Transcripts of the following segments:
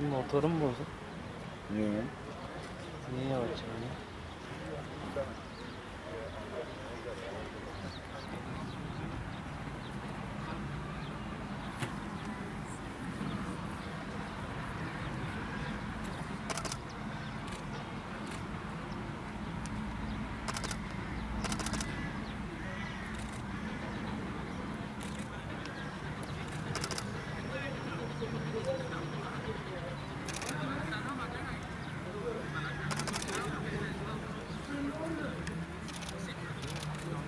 Motorum bozuk. Niye? Niye yavaş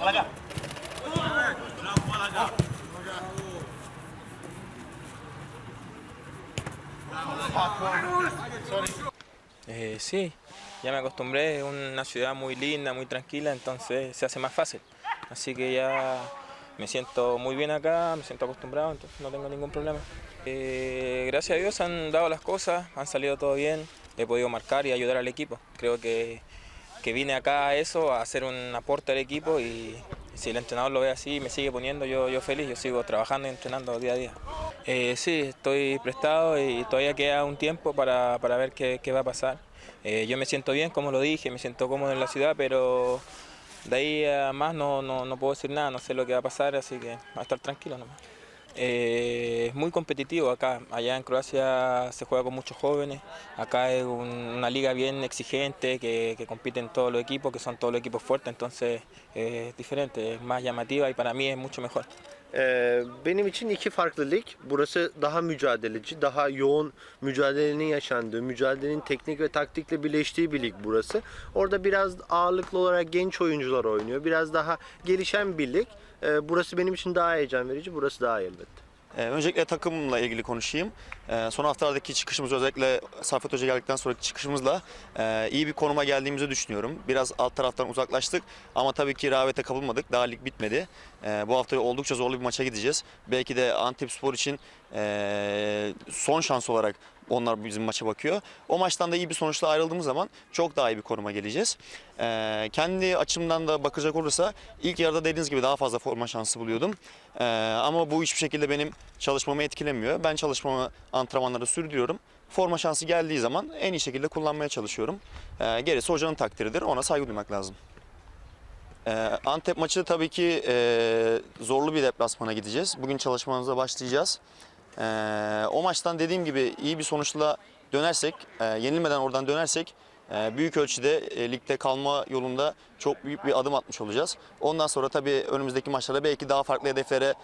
Olha cá. Eh, sí, ya me acostumbré, es una ciudad muy linda, muy tranquila, entonces se hace más fácil. Así que ya me siento muy bien acá, me siento acostumbrado, entonces no tengo ningún problema. Eh, gracias a Dios han dado las cosas, han salido todo bien, he podido marcar y ayudar al equipo. Creo que, que vine acá a eso, a hacer un aporte al equipo y si el entrenador lo ve así y me sigue poniendo, yo, yo feliz, yo sigo trabajando y entrenando día a día. Eh, sí, estoy prestado y todavía queda un tiempo para, para ver qué, qué va a pasar. Eh, yo me siento bien, como lo dije, me siento cómodo en la ciudad, pero de ahí a más no, no, no puedo decir nada, no sé lo que va a pasar, así que va a estar tranquilo nomás. Eh, es muy competitivo acá, allá en Croacia se juega con muchos jóvenes, acá es un- una liga bien exigente que, que compiten todos los equipos, que son todos los equipos fuertes, entonces es diferente, es más llamativa y para mí es mucho mejor. Ee, benim için iki farklı. Burası daha mücadeleci, daha yoğun mücadelenin yaşandığı, mücadelenin teknik ve taktikle birleştiği bir lig burası. Orada biraz ağırlıklı olarak genç oyuncular oynuyor. Biraz daha gelişen bir lig. Ee, burası benim için daha heyecan verici, burası daha elbette. Ee, öncelikle takımla ilgili konuşayım. Ee, son haftalardaki çıkışımız özellikle Safet Hoca geldikten sonraki çıkışımızla e, iyi bir konuma geldiğimizi düşünüyorum. Biraz alt taraftan uzaklaştık ama tabii ki rağbete kapılmadık. Daha lig bitmedi. Ee, bu hafta oldukça zorlu bir maça gideceğiz. Belki de Antep Spor için e, son şans olarak onlar bizim maça bakıyor. O maçtan da iyi bir sonuçla ayrıldığımız zaman çok daha iyi bir konuma geleceğiz. Ee, kendi açımdan da bakacak olursa ilk yarıda dediğiniz gibi daha fazla forma şansı buluyordum. Ee, ama bu hiçbir şekilde benim çalışmamı etkilemiyor. Ben çalışmamı antrenmanlarda sürdürüyorum. Forma şansı geldiği zaman en iyi şekilde kullanmaya çalışıyorum. Ee, gerisi hocanın takdiridir. Ona saygı duymak lazım. Ee, Antep maçı tabii ki e, zorlu bir deplasmana gideceğiz. Bugün çalışmamıza başlayacağız. Ee, o maçtan dediğim gibi iyi bir sonuçla dönersek, e, yenilmeden oradan dönersek e, büyük ölçüde e, ligde kalma yolunda çok büyük bir adım atmış olacağız. Ondan sonra tabii önümüzdeki maçlarda belki daha farklı hedeflere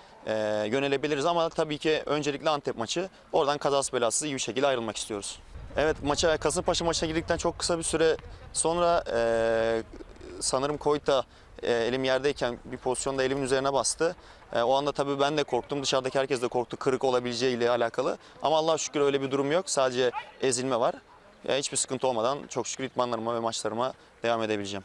yönelebiliriz ama tabii ki öncelikle Antep maçı. Oradan kazası belasız iyi bir şekilde ayrılmak istiyoruz. Evet maça Kasımpaşa maçına girdikten çok kısa bir süre sonra sanırım Koyta elim yerdeyken bir pozisyonda elimin üzerine bastı. E, o anda tabii ben de korktum. Dışarıdaki herkes de korktu. Kırık olabileceğiyle alakalı. Ama Allah'a şükür öyle bir durum yok. Sadece ezilme var. E, hiçbir sıkıntı olmadan çok şükür itmanlarıma ve maçlarıma devam edebileceğim.